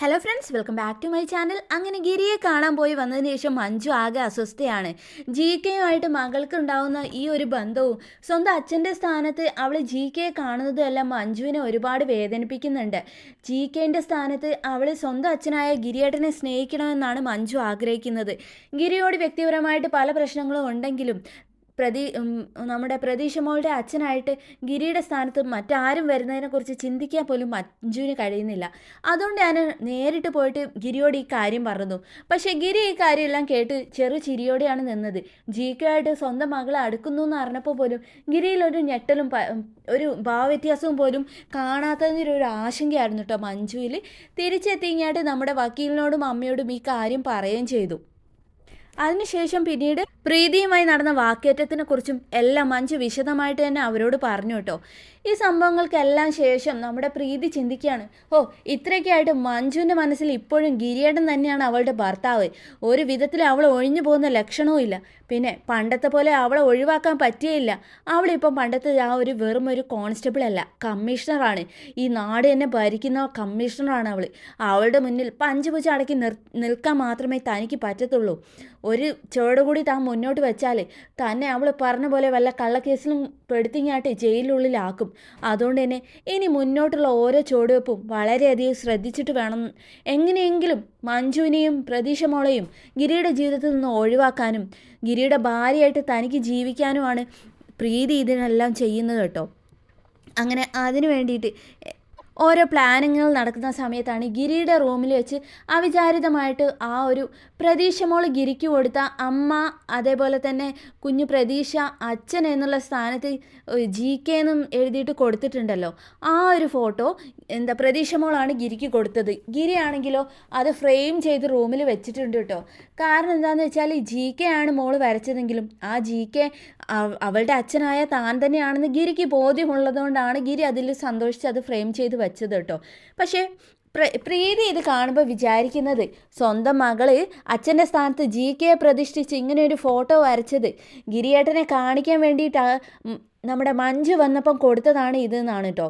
Hello friends welcome back to my channel അങ്ങനെ ഗിരിയെ കാണാൻ പോയി വന്നതിന് ശേഷം മഞ്ജു ആകെ അസ്വസ്ഥയാണ്. ജി കെയുമായിട്ട് മകൾക്ക് ഉണ്ടാവുന്ന ഈ ഒരു ബന്ധവും സ്വന്തം അച്ഛന്റെ സ്ഥാനത്ത് അവൾ ജി കെയെ കാണുന്നതും എല്ലാം മഞ്ജുവിനെ ഒരുപാട് വേദനിപ്പിക്കുന്നുണ്ട്. ജി കെന്റെ സ്ഥാനത്ത് അവൾ സ്വന്തം അച്ഛനായ ഗിരിയേട്ടനെ സ്നേഹിക്കണമെന്നാണ് മഞ്ജു ആഗ്രഹിക്കുന്നത്. ഗിരിയോട് വ്യക്തിപരമായിട്ട് പല പ്രശ്നങ്ങളും ഉണ്ടെങ്കിലും പ്രതി നമ്മുടെ പ്രതീക്ഷ മോളുടെ അച്ഛനായിട്ട് ഗിരിയുടെ സ്ഥാനത്ത് മറ്റാരും വരുന്നതിനെക്കുറിച്ച് ചിന്തിക്കാൻ പോലും മഞ്ജുവിന് കഴിയുന്നില്ല. അതുകൊണ്ട് ഞാൻ നേരിട്ട് പോയിട്ട് ഗിരിയോട് ഈ കാര്യം പറഞ്ഞു. പക്ഷേ ഗിരി ഈ കാര്യമെല്ലാം കേട്ട് ചെറു ചിരിയോടെയാണ് നിന്നത്. ജീക്കയായിട്ട് സ്വന്തം മകളെ അടുക്കുന്നു എന്ന് അറിഞ്ഞപ്പോൾ പോലും ഗിരിയിലൊരു ഞെട്ടലും ഒരു ഭാവവ്യത്യാസവും പോലും കാണാത്തതിന്റെ ഒരു ആശങ്കയായിരുന്നു കേട്ടോ മഞ്ജുവിൽ. തിരിച്ചെത്തിങ്ങായിട്ട് നമ്മുടെ വക്കീലിനോടും അമ്മയോടും ഈ കാര്യം പറയുകയും ചെയ്തു. അതിനുശേഷം പിന്നീട് പ്രീതിയുമായി നടന്ന വാക്കേറ്റത്തിനെ കുറിച്ചും എല്ലാം മഞ്ജു വിശദമായിട്ട് തന്നെ അവരോട് പറഞ്ഞു കേട്ടോ. ഈ സംഭവങ്ങൾക്കെല്ലാം ശേഷം നമ്മുടെ പ്രീതി ചിന്തിക്കുകയാണ് ഓ ഇത്രയൊക്കെയായിട്ട് മഞ്ജുവിന്റെ മനസ്സിൽ ഇപ്പോഴും ഗിരിയേടൻ തന്നെയാണ് അവളുടെ ഭർത്താവ്. ഒരു വിധത്തിൽ അവൾ ഒഴിഞ്ഞു പോകുന്ന ലക്ഷണവും ഇല്ല. പിന്നെ പണ്ടത്തെ പോലെ അവളെ ഒഴിവാക്കാൻ പറ്റിയില്ല അവളിപ്പം പണ്ടത്തെ ആ ഒരു വെറും ഒരു കോൺസ്റ്റബിൾ അല്ല കമ്മീഷണറാണ്. ഈ നാട് തന്നെ ഭരിക്കുന്ന കമ്മീഷണറാണ് അവൾ അവളുടെ മുന്നിൽ പഞ്ചപുച്ച അടക്കി നിർ നിൽക്കാൻ മാത്രമേ തനിക്ക് പറ്റത്തുള്ളൂ. ഒരു ചുവടുകൂടി താൻ മുന്നോട്ട് വെച്ചാലേ തന്നെ അവൾ പറഞ്ഞ പോലെ വല്ല കള്ളക്കേസിലും പെടുത്തിങ്ങാട്ടെ ജയിലിനുള്ളിലാക്കും. അതുകൊണ്ട് തന്നെ ഇനി മുന്നോട്ടുള്ള ഓരോ ചുവടുവെപ്പും വളരെയധികം ശ്രദ്ധിച്ചിട്ട് വേണം എങ്ങനെയെങ്കിലും മഞ്ജുവിനെയും പ്രതീക്ഷ മോളെയും ഗിരിയുടെ ജീവിതത്തിൽ നിന്ന് ഒഴിവാക്കാനും ഗിരിയുടെ ഭാര്യയായിട്ട് തനിക്ക് ജീവിക്കാനുമാണ് പ്രീതി ഇതിനെല്ലാം ചെയ്യുന്നത് കേട്ടോ. അങ്ങനെ അതിനു വേണ്ടിയിട്ട് ഓരോ പ്ലാനിങ്ങുകൾ നടക്കുന്ന സമയത്താണ് ഗിരിയുടെ റൂമിൽ വെച്ച് അവിചാരിതമായിട്ട് ആ ഒരു പ്രതീക്ഷ മോൾ ഗിരിക്ക് കൊടുത്ത അമ്മ അതേപോലെ തന്നെ കുഞ്ഞു പ്രതീക്ഷ അച്ഛൻ എന്നുള്ള സ്ഥാനത്ത് ജി കെ എന്നും എഴുതിയിട്ട് കൊടുത്തിട്ടുണ്ടല്ലോ. ആ ഒരു ഫോട്ടോ എന്താ പ്രതീക്ഷ മോളാണ് ഗിരിക്ക് കൊടുത്തത്. ഗിരിയാണെങ്കിലോ അത് ഫ്രെയിം ചെയ്ത് റൂമിൽ വെച്ചിട്ടുണ്ട് കേട്ടോ. കാരണം എന്താണെന്ന് വെച്ചാൽ ജി കെ ആണ് മോൾ വരച്ചതെങ്കിലും ആ ജി കെ അവളുടെ അച്ഛനായ താൻ തന്നെയാണെന്ന് ഗിരിക്ക് ബോധ്യമുള്ളതുകൊണ്ടാണ് ഗിരി അതിൽ സന്തോഷിച്ച് അത് ഫ്രെയിം ചെയ്ത് വെച്ചത് കേട്ടോ. പക്ഷേ പ്രീതി ഇത് കാണുമ്പോൾ വിചാരിക്കുന്നത് സ്വന്തം മകൾ അച്ഛന്റെ സ്ഥാനത്ത് ജി കെയെ പ്രതിഷ്ഠിച്ച് ഇങ്ങനെ ഒരു ഫോട്ടോ വരച്ചത് ഗിരിയേട്ടനെ കാണിക്കാൻ വേണ്ടിയിട്ട് നമ്മുടെ മഞ്ജു വന്നപ്പം കൊടുത്തതാണ് ഇതെന്നാണ് കേട്ടോ.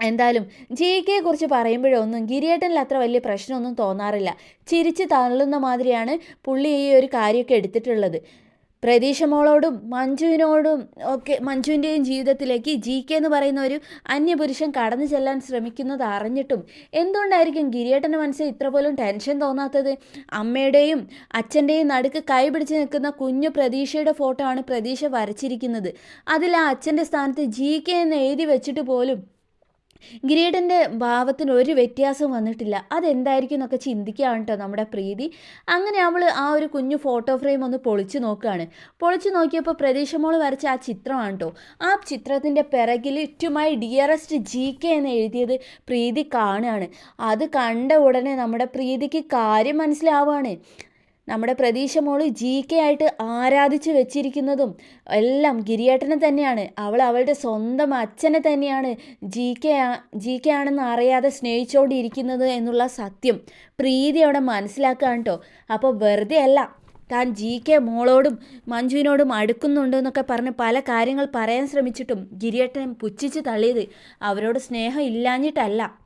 എന്തായാലും ജി കെയെ കുറിച്ച് പറയുമ്പോഴൊന്നും ഗിരിയേട്ടനിൽ അത്ര വലിയ പ്രശ്നമൊന്നും തോന്നാറില്ല. ചിരിച്ച് തള്ളുന്ന മാതിരിയാണ് പുള്ളി ഈ ഒരു കാര്യമൊക്കെ എടുത്തിട്ടുള്ളത്. പ്രതീക്ഷ മോളോടും മഞ്ജുവിനോടും ഒക്കെ മഞ്ജുവിന്റെയും ജീവിതത്തിലേക്ക് ജി കെ എന്ന് പറയുന്ന ഒരു അന്യപുരുഷൻ കടന്നു ചെല്ലാൻ ശ്രമിക്കുന്നത് അറിഞ്ഞിട്ടും എന്തുകൊണ്ടായിരിക്കും ഗിരിയേട്ടന്റെ മനസ്സിൽ ഇത്ര പോലും ടെൻഷൻ തോന്നാത്തത്? അമ്മയുടെയും അച്ഛന്റെയും നടുക്ക് കൈ പിടിച്ച് നിൽക്കുന്ന കുഞ്ഞു പ്രതീക്ഷയുടെ ഫോട്ടോ ആണ് പ്രതീക്ഷ വരച്ചിരിക്കുന്നത്. അതിൽ ആ അച്ഛന്റെ സ്ഥാനത്ത് ജി കെ എന്ന് എഴുതി വെച്ചിട്ട് പോലും ഗിരീടന്റെ ഭാവത്തിന് ഒരു വ്യത്യാസം വന്നിട്ടില്ല. അതെന്തായിരിക്കും എന്നൊക്കെ ചിന്തിക്കുകയാണ് കേട്ടോ നമ്മുടെ പ്രീതി. അങ്ങനെ അവൾ ആ ഒരു കുഞ്ഞു ഫോട്ടോ ഫ്രെയിം ഒന്ന് പൊളിച്ചു നോക്കുകയാണ്. പൊളിച്ചു നോക്കിയപ്പോൾ പ്രതീക്ഷമോൾ വരച്ച ആ ചിത്രമാണ് കേട്ടോ ആ ചിത്രത്തിന്റെ പിറകിൽ മൈ ഡിയറസ്റ്റ് ജി കെ എന്ന് എഴുതിയത് പ്രീതി കാണുകയാണ്. അത് കണ്ട ഉടനെ നമ്മുടെ പ്രീതിക്ക് കാര്യം മനസ്സിലാവുകയാണ്. നമ്മുടെ പ്രതീക്ഷ മോൾ ജി കെ ആയിട്ട് ആരാധിച്ച് വെച്ചിരിക്കുന്നതും എല്ലാം ഗിരിയേട്ടനെ തന്നെയാണ്. അവൾ അവളുടെ സ്വന്തം അച്ഛനെ തന്നെയാണ് ജി കെ ജി കെ ആണെന്ന് അറിയാതെ സ്നേഹിച്ചുകൊണ്ടിരിക്കുന്നത് എന്നുള്ള സത്യം പ്രീതി അവിടെ മനസ്സിലാക്കുകയാണ് കേട്ടോ അപ്പോൾ വെറുതെ അല്ല താൻ ജി കെ മോളോടും മഞ്ജുവിനോടും അടുക്കുന്നുണ്ട് എന്നൊക്കെ പറഞ്ഞ് പല കാര്യങ്ങൾ പറയാൻ ശ്രമിച്ചിട്ടും ഗിരിയേട്ടൻ പുച്ഛിച്ച് തള്ളിയത് അവരോട് സ്നേഹം ഇല്ലാഞ്ഞിട്ടല്ല.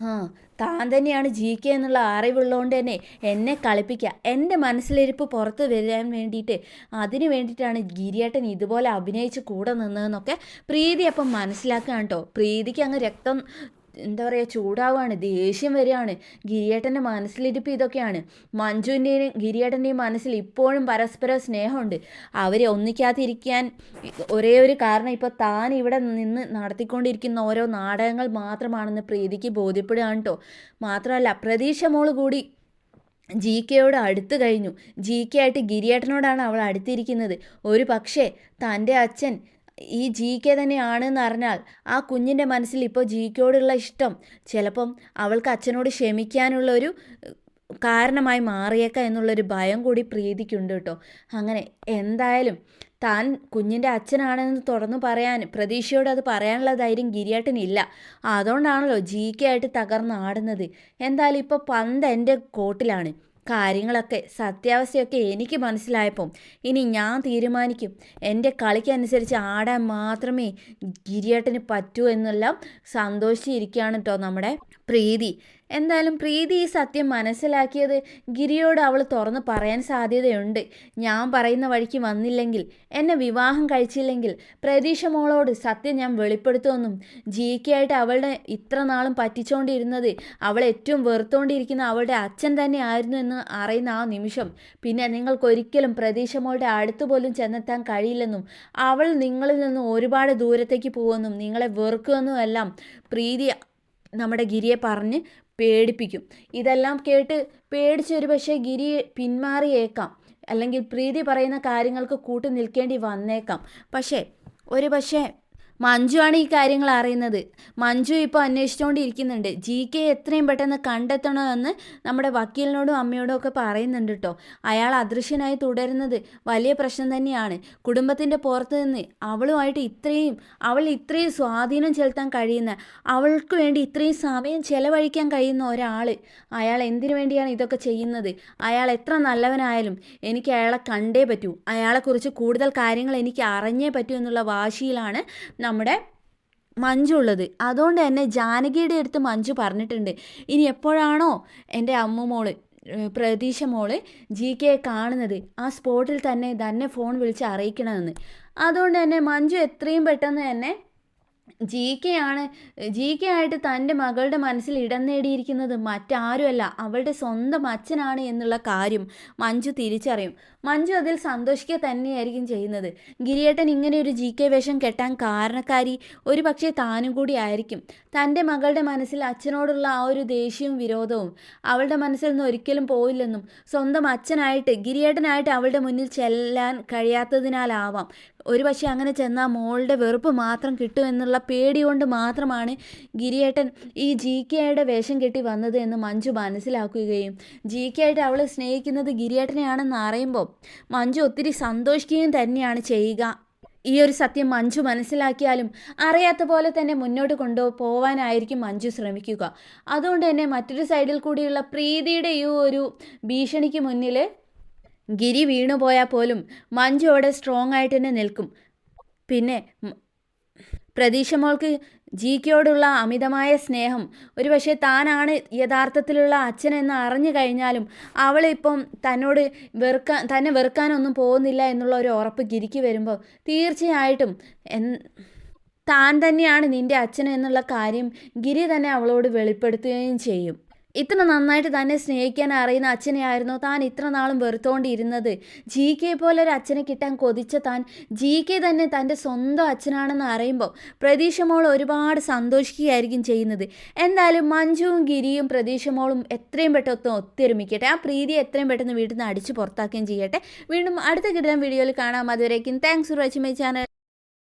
ആ താൻ തന്നെയാണ് ജി കെ എന്നുള്ള അറിവുള്ളതുകൊണ്ട് തന്നെ എന്നെ കളിപ്പിക്കുക എന്റെ മനസ്സിലിരിപ്പ് പുറത്ത് വരാൻ വേണ്ടിയിട്ട് അതിന് വേണ്ടിയിട്ടാണ് ഗിരിയേട്ടൻ ഇതുപോലെ അഭിനയിച്ച് കൂടെ നിന്നതെന്നൊക്കെ പ്രീതി അപ്പം മനസ്സിലാക്കുകയാണ് കേട്ടോ പ്രീതിക്ക് അങ്ങ് രക്തം എന്താ പറയുക ചൂടാവുകയാണ് ദേഷ്യം വരികയാണ്. ഗിരിയേട്ടന്റെ മനസ്സിലിരിപ്പ് ഇതൊക്കെയാണ്. മഞ്ജുവിന്റെയും ഗിരിയേട്ടന്റെയും മനസ്സിൽ ഇപ്പോഴും പരസ്പര സ്നേഹമുണ്ട്. അവരെ ഒന്നിക്കാതിരിക്കാൻ ഒരേ ഒരു കാരണം ഇപ്പോൾ താൻ ഇവിടെ നിന്ന് നടത്തിക്കൊണ്ടിരിക്കുന്ന ഓരോ നാടകങ്ങൾ മാത്രമാണെന്ന് പ്രീതിക്ക് ബോധ്യപ്പെടുകയാണ് കേട്ടോ മാത്രമല്ല പ്രതീക്ഷ കൂടി ജി കെയോട് അടുത്ത് കഴിഞ്ഞു. ജി കെ ആയിട്ട് ഗിരിയേട്ടനോടാണ് അവൾ അടുത്തിരിക്കുന്നത്. ഒരു പക്ഷേ തന്റെ അച്ഛൻ ഈ ജി കെ തന്നെയാണെന്ന് അറിഞ്ഞാൽ ആ കുഞ്ഞിന്റെ മനസ്സിൽ ഇപ്പോൾ ജി കെയോടുള്ള ഇഷ്ടം ചിലപ്പം അവൾക്ക് അച്ഛനോട് ക്ഷമിക്കാനുള്ള ഒരു കാരണമായി മാറിയേക്കാം എന്നുള്ളൊരു ഭയം കൂടി പ്രീതിക്കുണ്ട് കേട്ടോ. അങ്ങനെ എന്തായാലും താൻ കുഞ്ഞിന്റെ അച്ഛനാണെന്ന് തുറന്നു പറയാൻ പ്രതീക്ഷയോട് അത് പറയാനുള്ള ധൈര്യം ഗിരിയേട്ടനില്ല അതുകൊണ്ടാണല്ലോ ജി കെ ആയിട്ട് തകർന്നാടുന്നത് എന്തായാലും ഇപ്പോൾ പന്ത് എന്റെ കോട്ടിലാണ്. കാര്യങ്ങളൊക്കെ സത്യാവസ്ഥയൊക്കെ എനിക്ക് മനസ്സിലായപ്പം ഇനി ഞാൻ തീരുമാനിക്കും. എന്റെ കളിക്കനുസരിച്ച് ആടാൻ മാത്രമേ ഗിരിയേട്ടന് പറ്റൂ എന്നെല്ലാം സന്തോഷിച്ചിരിക്കുകയാണ് കേട്ടോ നമ്മുടെ പ്രീതി. എന്തായാലും പ്രീതി ഈ സത്യം മനസ്സിലാക്കിയത് ഗിരിയോട് അവൾ തുറന്ന് പറയാൻ സാധ്യതയുണ്ട്. ഞാൻ പറയുന്ന വഴിക്ക് വന്നില്ലെങ്കിൽ എന്നെ വിവാഹം കഴിച്ചില്ലെങ്കിൽ പ്രതീക്ഷ മോളോട് സത്യം ഞാൻ വെളിപ്പെടുത്തുമെന്നും ജി കെ ആയിട്ട് അവളുടെ ഇത്ര നാളും പറ്റിച്ചുകൊണ്ടിരുന്നത് അവളെ ഏറ്റവും വെറുത്തുകൊണ്ടിരിക്കുന്ന അവളുടെ അച്ഛൻ തന്നെ ആയിരുന്നു എന്ന് അറിയുന്ന ആ നിമിഷം. പിന്നെ നിങ്ങൾക്കൊരിക്കലും പ്രതീക്ഷ മോളുടെ അടുത്ത് പോലും ചെന്നെത്താൻ കഴിയില്ലെന്നും അവൾ നിങ്ങളിൽ നിന്ന് ഒരുപാട് ദൂരത്തേക്ക് പോകുമെന്നും നിങ്ങളെ വെറുക്കുമെന്നും എല്ലാം പ്രീതി നമ്മുടെ ഗിരിയെ പറഞ്ഞ് പേടിപ്പിക്കും. ഇതെല്ലാം കേട്ട് പേടിച്ചൊരു പക്ഷേ ഗിരി പിന്മാറിയേക്കാം. അല്ലെങ്കിൽ പ്രീതി പറയുന്ന കാര്യങ്ങൾക്ക് കൂട്ടു നിൽക്കേണ്ടി വന്നേക്കാം. പക്ഷേ ഒരു പക്ഷേ മഞ്ജുവാണ് ഈ കാര്യങ്ങൾ അറിയുന്നത്. മഞ്ജു ഇപ്പോൾ അന്വേഷിച്ചുകൊണ്ടിരിക്കുന്നുണ്ട് ജി കെ എത്രയും പെട്ടെന്ന് കണ്ടെത്തണമെന്ന് നമ്മുടെ വക്കീലിനോടും അമ്മയോടും ഒക്കെ പറയുന്നുണ്ട് കേട്ടോ അയാൾ അദൃശ്യനായി തുടരുന്നത് വലിയ പ്രശ്നം തന്നെയാണ്. കുടുംബത്തിന്റെ പുറത്ത് നിന്ന് അവളുമായിട്ട് ഇത്രയും അവൾ ഇത്രയും സ്വാധീനം ചെലുത്താൻ കഴിയുന്ന അവൾക്ക് വേണ്ടി ഇത്രയും സമയം ചെലവഴിക്കാൻ കഴിയുന്ന ഒരാൾ അയാൾ എന്തിനു വേണ്ടിയാണ് ഇതൊക്കെ ചെയ്യുന്നത്? അയാൾ എത്ര നല്ലവനായാലും എനിക്ക് അയാളെ കണ്ടേ പറ്റൂ. അയാളെക്കുറിച്ച് കൂടുതൽ കാര്യങ്ങൾ എനിക്ക് അറിഞ്ഞേ പറ്റൂ എന്നുള്ള വാശിയിലാണ് നമ്മുടെ മഞ്ജു ഉള്ളത് അതുകൊണ്ട് തന്നെ ജാനകിയുടെ അടുത്ത് മഞ്ജു പറഞ്ഞിട്ടുണ്ട് ഇനി എപ്പോഴാണോ എന്റെ അമ്മ മോൾ പ്രതീക്ഷ മോൾ ജി കെ കാണുന്നത്? ആ സ്പോട്ടിൽ തന്നെ തന്നെ ഫോൺ വിളിച്ച് അറിയിക്കണമെന്ന്. അതുകൊണ്ട് തന്നെ മഞ്ജു എത്രയും പെട്ടെന്ന് തന്നെ ജി കെ ആണ് ജി കെ ആയിട്ട് തന്റെ മകളുടെ മനസ്സിൽ ഇടം നേടിയിരിക്കുന്നത് മറ്റാരുമല്ല അവളുടെ സ്വന്തം അച്ഛനാണ് എന്നുള്ള കാര്യം മഞ്ജു തിരിച്ചറിയും. മഞ്ജു അതിൽ സന്തോഷിക്കുക തന്നെയായിരിക്കും ചെയ്യുന്നത്. ഗിരിയേട്ടൻ ഇങ്ങനെ ഒരു ജി കെ വേഷം കെട്ടാൻ കാരണക്കാരി ഒരു പക്ഷേ താനും കൂടി ആയിരിക്കും. തന്റെ മകളുടെ മനസ്സിൽ അച്ഛനോടുള്ള ആ ഒരു ദേഷ്യവും വിരോധവും അവളുടെ മനസ്സിൽ നിന്ന് ഒരിക്കലും പോയില്ലെന്നും സ്വന്തം അച്ഛനായിട്ട് ഗിരിയേട്ടനായിട്ട് അവളുടെ മുന്നിൽ ചെല്ലാൻ കഴിയാത്തതിനാലാവാം ഒരു പക്ഷേ അങ്ങനെ ചെന്നാൽ മോളുടെ വെറുപ്പ് മാത്രം കിട്ടുമെന്നുള്ള പേടി കൊണ്ട് മാത്രമാണ് ഗിരിയേട്ടൻ ഈ ജി കെയുടെ വേഷം കെട്ടി വന്നത് എന്ന് മഞ്ജു മനസ്സിലാക്കുകയും. ജി കെ ആയിട്ട് അവൾ സ്നേഹിക്കുന്നത് ഗിരിയേട്ടനെയാണെന്ന് അറിയുമ്പോൾ മഞ്ജു ഒത്തിരി സന്തോഷിക്കുകയും തന്നെയാണ് ചെയ്യുക. ഈ ഒരു സത്യം മഞ്ജു മനസ്സിലാക്കിയാലും അറിയാത്ത പോലെ തന്നെ മുന്നോട്ട് കൊണ്ടു പോവാനായിരിക്കും മഞ്ജു ശ്രമിക്കുക. അതുകൊണ്ട് തന്നെ മറ്റൊരു സൈഡിൽ കൂടിയുള്ള പ്രീതിയുടെ ഈ ഒരു ഭീഷണിക്ക് മുന്നിൽ ഗിരി വീണുപോയാൽ പോലും മഞ്ജു അവിടെ സ്ട്രോങ് ആയിട്ട് തന്നെ നിൽക്കും. പിന്നെ പ്രതീക്ഷ മോൾക്ക് ജി കെയോടുള്ള അമിതമായ സ്നേഹം. ഒരു പക്ഷേ താനാണ് യഥാർത്ഥത്തിലുള്ള അച്ഛനെന്ന് അറിഞ്ഞു കഴിഞ്ഞാലും അവളിപ്പം തന്നോട് വെറുക്കാൻ തന്നെ വെറുക്കാനൊന്നും പോകുന്നില്ല എന്നുള്ള ഒരു ഉറപ്പ് ഗിരിക്ക് വരുമ്പോൾ തീർച്ചയായിട്ടും താൻ തന്നെയാണ് നിന്റെ അച്ഛൻ എന്നുള്ള കാര്യം ഗിരി തന്നെ അവളോട് വെളിപ്പെടുത്തുകയും ചെയ്യും. ഇത്ര നന്നായിട്ട് തന്നെ സ്നേഹിക്കാൻ അറിയുന്ന അച്ഛനെയായിരുന്നു താൻ ഇത്ര നാളും വെറുത്തോണ്ടിരുന്നത്. ജി കെ പോലെ ഒരു അച്ഛനെ കിട്ടാൻ കൊതിച്ച താൻ ജി കെ തന്നെ തന്റെ സ്വന്തം അച്ഛനാണെന്ന് അറിയുമ്പോൾ പ്രതീക്ഷ മോൾ ഒരുപാട് സന്തോഷിക്കുകയായിരിക്കും ചെയ്യുന്നത്. എന്തായാലും മഞ്ജുവും ഗിരിയും പ്രതീക്ഷ മോളും എത്രയും പെട്ടെന്ന് ഒത്തൊരുമിക്കട്ടെ. ആ പ്രീതി എത്രയും പെട്ടെന്ന് വീട്ടിൽ നിന്ന് അടിച്ച് പുറത്താക്കുകയും ചെയ്യട്ടെ. വീണ്ടും അടുത്ത കിട്ടുന്ന വീഡിയോയിൽ കാണാം. അതുവരേക്കും thanks for watching my channel